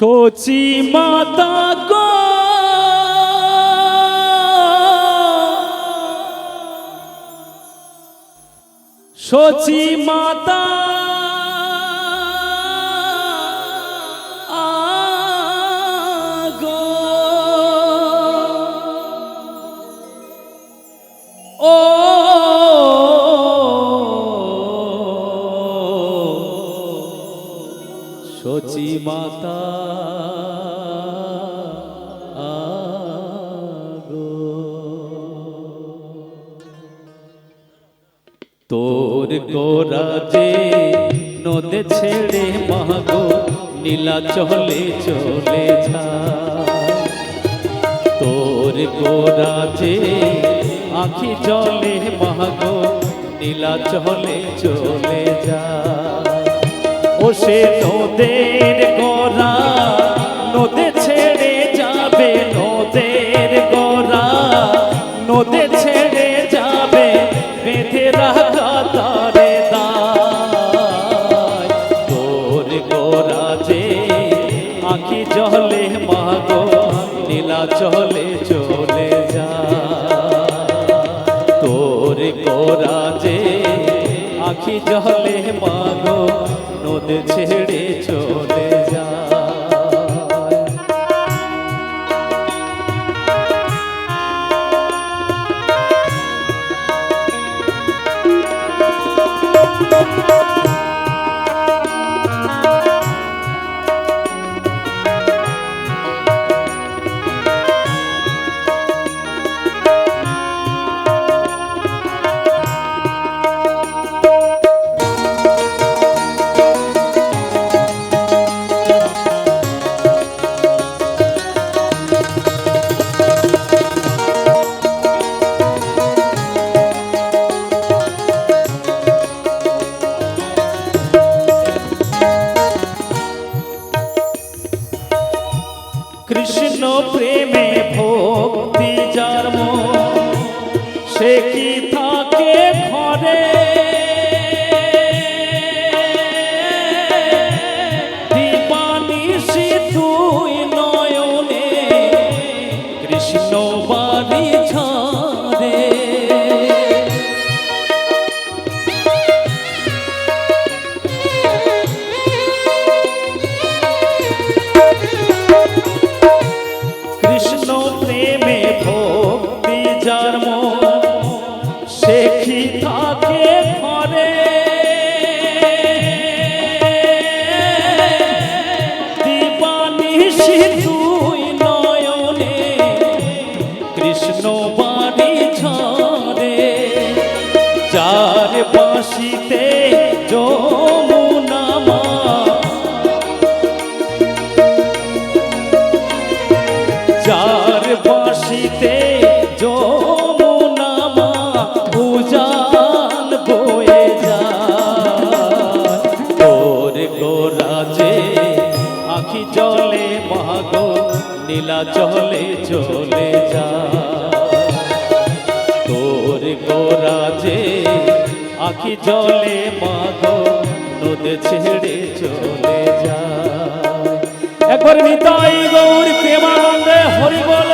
সচি মাতা গো। সচি মাতা। সচি মাতা। তোর গোরাজে নদে ছেড়ে মাগো, নীলা চলে চলে যায় তোর গোরাজে আখি জলে মাগো, নীলা চলে চলে যায় ও সে নদের গোরা মাগো নদ ছেড়ে সে কি থাকে ঘরে? দিবানিশি তুই নয়নে কৃষ্ণ তোর গোরাজে আখি জলে মাগো, নীলা চলে চলে যায়। তোর গোরাজে, আখি জলে মাগো, নদ ছেড়ে চলে যায়। একবার নিতাই গৌর প্রেমানন্দে হরিবল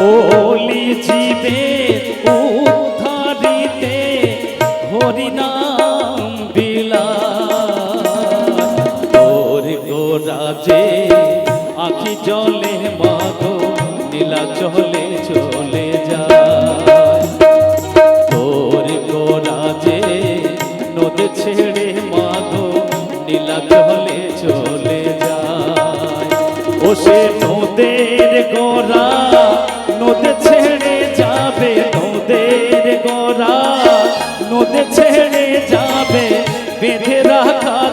বলি জীবের উদ্ধারিতে হরিনাম বিলা জলে নীলা চলে চলে যা নীলা চলে চলে যায়। ও সে নদের গোডা যাবে বেঁধে রাখা